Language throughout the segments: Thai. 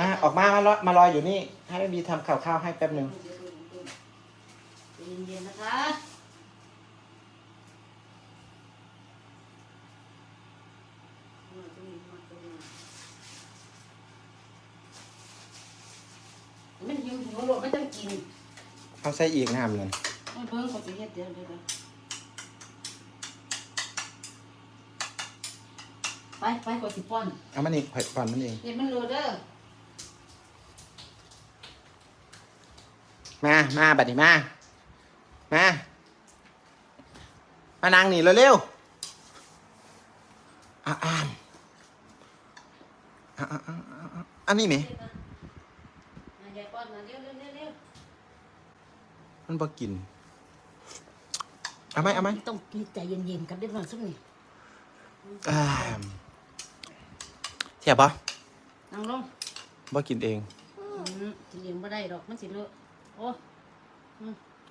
มาออกมามารอมารออยู่นี่ ให้แม่บีทำข้าวข้าวให้แป๊บหนึ่งใจเย็นๆนะคะมันหิวหิวโลดมันต้องกินเอาใส่อีกน้ำเลยไม่เพิ่งเขาจะเฮ็ดเดี๋ยวเดี๋ยวเดี๋ยวไปไปกดสิป้อนเอามันอีกก่อนมันเองเดี๋ยวมันโหลดเด้อ มา มาบัดนี้มา มา มานั่งนี่เร็วๆอะอ่านอะอะอะอะอะอันนี้ไหมมายายป้อนมาเร็วเร็วเร็วเร็วมันบ่กินเอาไหมเอาไหมต้องกินใจเย็นๆครับเด็กน้อยสักหน่อยอ่าเทียบปะนั่งลงบ่กินเองอืมสิเลี้ยงบ่ได้ดอกมันสิเลอะ โอ้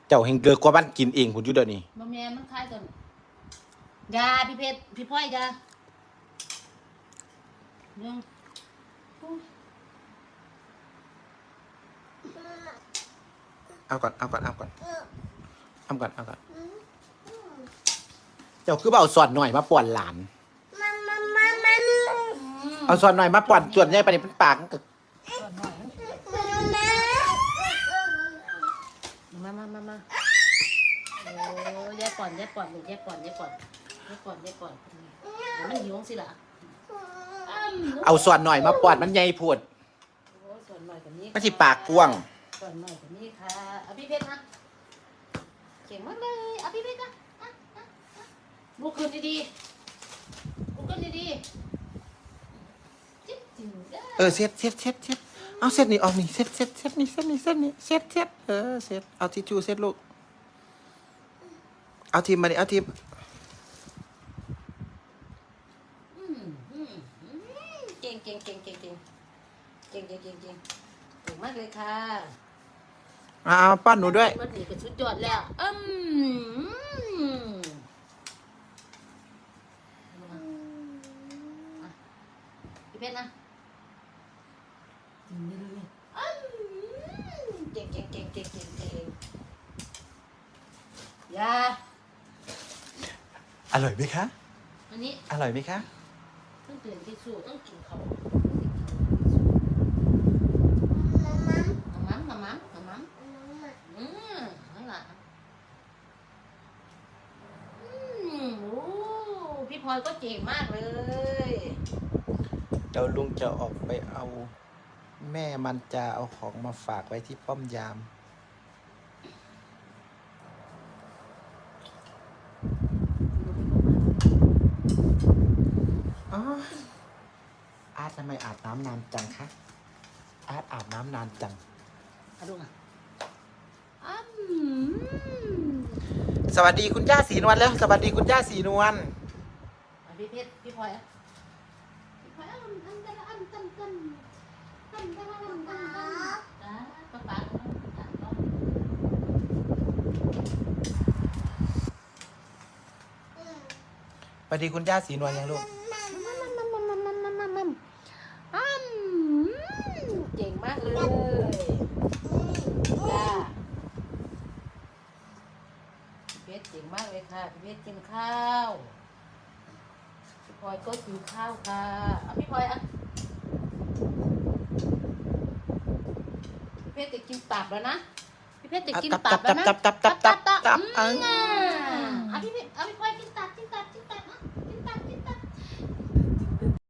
เจ้าเฮงเกิดกว่าบ้านกินเองคุณอยู่เดี๋ยวนี้บ่แม่นมันคล้ายกันยาพี่เพชรพี่พ่อยยาเรื่องโอ้ยเอาก่อนเอาก่อนเอาก่อนเอาก่อนเอาก่อนเจ้าคือบ่เอาสอนหน่อยมาป่วนหลาน เอาสอนหน่อยมาป่วนส่วนใหญ่ไปนี่เป็นปากมันก็ ก่อนหน่อย มามามามาโอ้ยายป่อนยายป่อนลูกยายป่อนยายป่อนยายป่อนยายป่อนเดี๋ยวมันหิวสิล่ะอ้ำเอาสอนหน่อยมาป่วนมันใหญ่พูดโอ้ยส่วนหน่อยกับนี้มันสิปากกว้างส่วนหน่อยกับนี้ค่ะเอาพี่เพชรนะเก่งมากเลยเอาพี่เพชรนะอะอะอะลุกขึ้นดีๆลุกขึ้นดีๆจิ๊บจิ๊บเด้อเออเซ็ตเซ็ตเซ็ตเซ็ต เอาเซ็ตนี่ออกนี่เซ็ตเซ็ตเซ็ตนี่เซ็ตนี่เซ็ตนี่เซ็ตเซ็ตเออเซ็ตเอาทิชชู่เซ็ตลูก เอาทีมมาดิเอาทีมอืมอืมอืมเก่งเก่งเก่งเก่งเก่งเก่งเก่งเก่งเก่งเก่งมากเลยค่ะเอาเอาป้อนหนูด้วยวันนี้ก็สุดยอดแล้วอืมอะพี่เพชรนะ อืมเก่งเก่งเก่งเก่งเก่งเก่งอยาอร่อยไหมคะ อันนี้อร่อยไหมคะ ต้องเตือนที่สู้ต้องกินเขาหมัมหมัมหมัมหมัมหมัมอืมนั่นแหละอืมโอ้พี่พลอยก็เก่งมากเลย เดี๋ยวลุงจะออกไปเอา แม่มันจะเอาของมาฝากไว้ที่ป้อมยาม อ๋ออาร์ตทำไมอาบน้ำนานจังคะ อาร์ตอาบน้ำนานจังเอาดูอะอืมสวัสดีคุณย่าสีนวลแล้ว สวัสดีคุณย่าสีนวลเอาพี่เพชรพี่พลอยอะพี่พลอยอะอันอันอันอันอันอันอันอันอันอันจ้าป๊าป๊าจ้าน้อง ส วัสดีคุณย่าสีนวลยังลูกเก่งมากเลยจ้าพี่เพชรเก่งมากเลยค่ะพี่เพชรกินข้าวพี่พลอยก็กินข้าวค่ะเอาพี่พลอยอะพี่เพชรจะกินตับแล้วนะพี่เพชรจะกินตับแล้วนะตับตับตับตับตับตับ